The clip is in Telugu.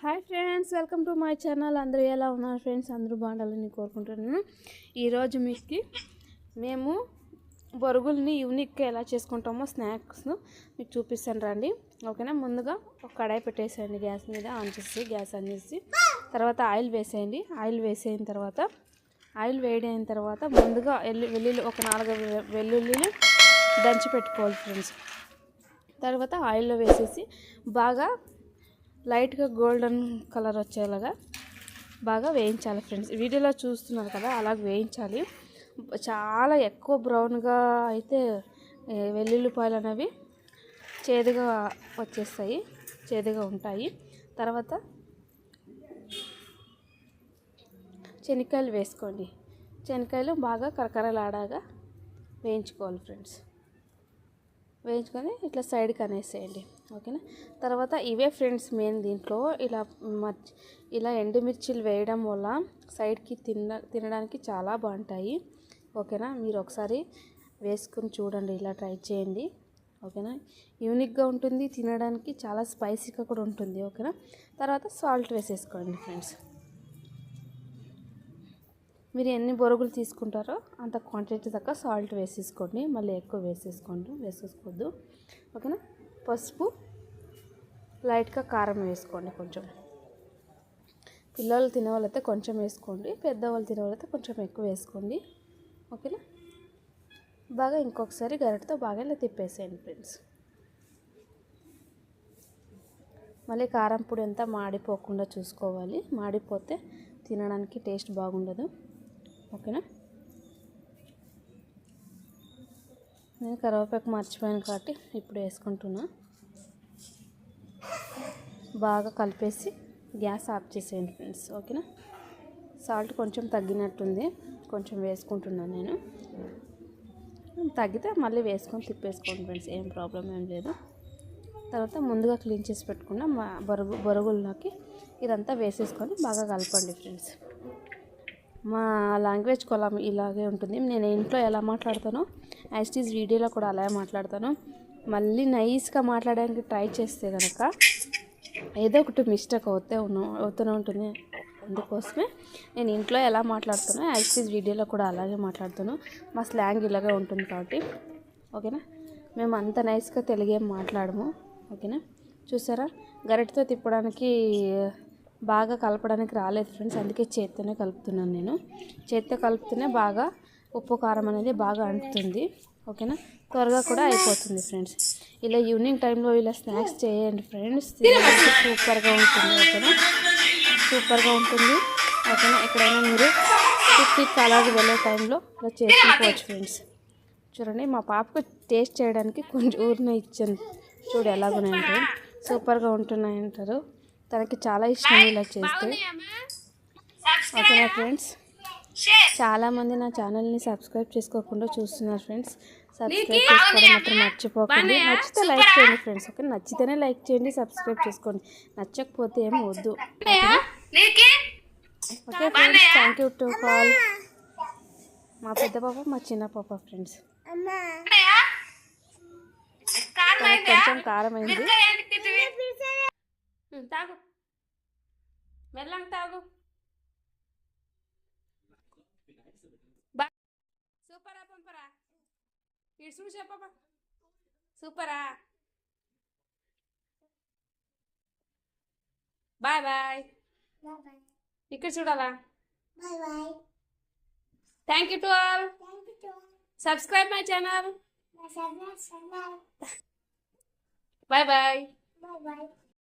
Hi friends welcome to my channel. అందరూ ఎలా ఉన్నారు ఫ్రెండ్స్? అందరూ బాగుండాలని కోరుకుంటున్నాను. ఈరోజు మీకు మేము బొరుగుల్ని యూనిక్గా ఎలా చేసుకుంటామో స్నాక్స్ను మీకు చూపిస్తాను రండి. ఓకేనా? ముందుగా ఒక కడాయి పెట్టేసేయండి గ్యాస్ మీద. ఆన్ చేసి గ్యాస్ ఆన్ చేసి తర్వాత ఆయిల్ వేసేయండి. ఆయిల్ వేసేయిన తర్వాత ఆయిల్ వేడి అయిన తర్వాత ముందుగా వెల్లు వెల్లుల్లి ఒక నాలుగు వెల్లుల్లిని దంచి పెట్టుకోవాలి ఫ్రెండ్స్. తర్వాత ఆయిల్లో వేసేసి బాగా లైట్గా గోల్డెన్ కలర్ వచ్చేలాగా బాగా వేయించాలి ఫ్రెండ్స్. వీడియోలో చూస్తున్నారు కదా అలా వేయించాలి. చాలా ఎక్కువ బ్రౌన్గా అయితే వెల్లుల్లిపాయలు అనేవి చేదుగా వచ్చేస్తాయి చేదుగా ఉంటాయి. తర్వాత శనక్కాయలు వేసుకోండి. శనక్కాయలు బాగా కరకరలాడాగా వేయించుకోవాలి ఫ్రెండ్స్. వేయించుకొని ఇట్లా సైడ్కి అనేసేయండి ఓకేనా? తర్వాత ఇవే ఫ్రెండ్స్ మెయిన్ దీంట్లో. ఇలా మర్చి ఇలా ఎండుమిర్చిలు వేయడం వల్ల సైడ్కి తిన తినడానికి చాలా బాగుంటాయి ఓకేనా? మీరు ఒకసారి వేసుకుని చూడండి ఇలా ట్రై చేయండి ఓకేనా? యూనిక్గా ఉంటుంది తినడానికి చాలా స్పైసీగా కూడా ఉంటుంది ఓకేనా? తర్వాత సాల్ట్ వేసేసుకోండి ఫ్రెండ్స్. మీరు ఎన్ని బొరుగులు తీసుకుంటారో అంత క్వాంటిటీ తక్కువ. సాల్ట్ వేసేసుకోండి మళ్ళీ ఎక్కువ వేసేసుకోండి. వేసేసుకోవద్దు. ఓకేనా? పసుపు లైట్గా కారం వేసుకోండి కొంచెం. పిల్లలు తినేవాళ్ళైతే కొంచెం వేసుకోండి. పెద్దవాళ్ళు తినేవాళ్ళైతే కొంచెం ఎక్కువ వేసుకోండి. ఓకేనా? బాగా ఇంకొకసారి గరిటతో బాగా ఇలా తిప్పేసేయండి ఫ్రెండ్స్. మళ్ళీ కారం పొడి అంతా మాడిపోకుండా చూసుకోవాలి. మాడిపోతే తినడానికి టేస్ట్ బాగుండదు. ఓకేనా? నేను కరివేపాకు మర్చిపోయాను కాబట్టి ఇప్పుడు వేసుకుంటున్నా. బాగా కలిపేసి గ్యాస్ ఆఫ్ చేసేయండి ఫ్రెండ్స్ ఓకేనా? సాల్ట్ కొంచెం తగ్గినట్టుంది కొంచెం వేసుకుంటున్నాను నేను. తగ్గితే మళ్ళీ వేసుకొని తిప్పేసుకోండి ఫ్రెండ్స్ ఏం ప్రాబ్లం ఏం లేదు. తర్వాత ముందుగా క్లీన్ చేసి పెట్టుకున్న మా బొరుగు బొరుగుల్లోకి ఇదంతా వేసేసుకొని బాగా కలపండి ఫ్రెండ్స్. మా లాంగ్వేజ్ కొలం ఇలాగే ఉంటుంది. నేను ఇంట్లో ఎలా మాట్లాడతానో ఈజ్ వీడియోలో కూడా అలాగే మాట్లాడతాను. మళ్ళీ నైస్గా మాట్లాడడానికి ట్రై చేస్తే కనుక ఏదో ఒకటి మిస్టేక్ అవుతే ఉన్న అవుతూనే ఉంటుంది. అందుకోసమే నేను ఇంట్లో ఎలా మాట్లాడుతానో ఈజ్ వీడియోలో కూడా అలాగే మాట్లాడుతాను. మా స్లాంగ్ ఇలాగే ఉంటుంది కాబట్టి ఓకేనా? మేము అంత నైస్గా తెలుగే మాట్లాడము ఓకేనా? చూసారా? గరిటతో తిప్పడానికి బాగా కలపడానికి రాలేదు ఫ్రెండ్స్. అందుకే చేత్తోనే కలుపుతున్నాను నేను. చేత్తో కలుపుతూనే బాగా ఉప్పు కారం అనేది బాగా అంటుతుంది. ఓకేనా? త్వరగా కూడా అయిపోతుంది ఫ్రెండ్స్. ఇలా ఈవినింగ్ టైంలో ఇలా స్నాక్స్ చేయండి ఫ్రెండ్స్. సూపర్గా ఉంటుంది. ఓకేనా? సూపర్గా ఉంటుంది. ఓకేనా? ఎక్కడైనా మీరు పిక్నిక్ అలాగే వెళ్ళే టైంలో ఇలా చేసుకోవచ్చు ఫ్రెండ్స్. చూడండి మా పాపకు టేస్ట్ చేయడానికి కొంచెం ఊరినే ఇచ్చాను. చూడు ఎలాగున్నాయంటే. సూపర్గా ఉంటున్నాయంటారు. తనకి చాలా ఇష్టం ఇలా చేస్తే. ఓకేనా ఫ్రెండ్స్ చాలామంది నా ఛానల్ని సబ్స్క్రైబ్ చేసుకోకుండా చూస్తున్నారు ఫ్రెండ్స్ సబ్స్క్రైబ్ చేసుకోవడం మాత్రం మర్చిపోకండి. నచ్చితే లైక్ చేయండి ఫ్రెండ్స్ ఓకే? నచ్చితేనే లైక్ చేయండి సబ్స్క్రైబ్ చేసుకోండి. నచ్చకపోతే ఏం వద్దు. Okay friends thank you to call మా పెద్ద పాప మా చిన్న పాప ఫ్రెండ్స్ కొంచెం కారం అయింది ఉమ్, తాగు. మెల్లంగా తాగు. సూపరా పంపరా. ఇటు చూడు చెప్పబ్బా సూపరా. Bye bye. ఇక్కడ చూడాలా? Thank you to all subscribe my channel bye bye Bye bye.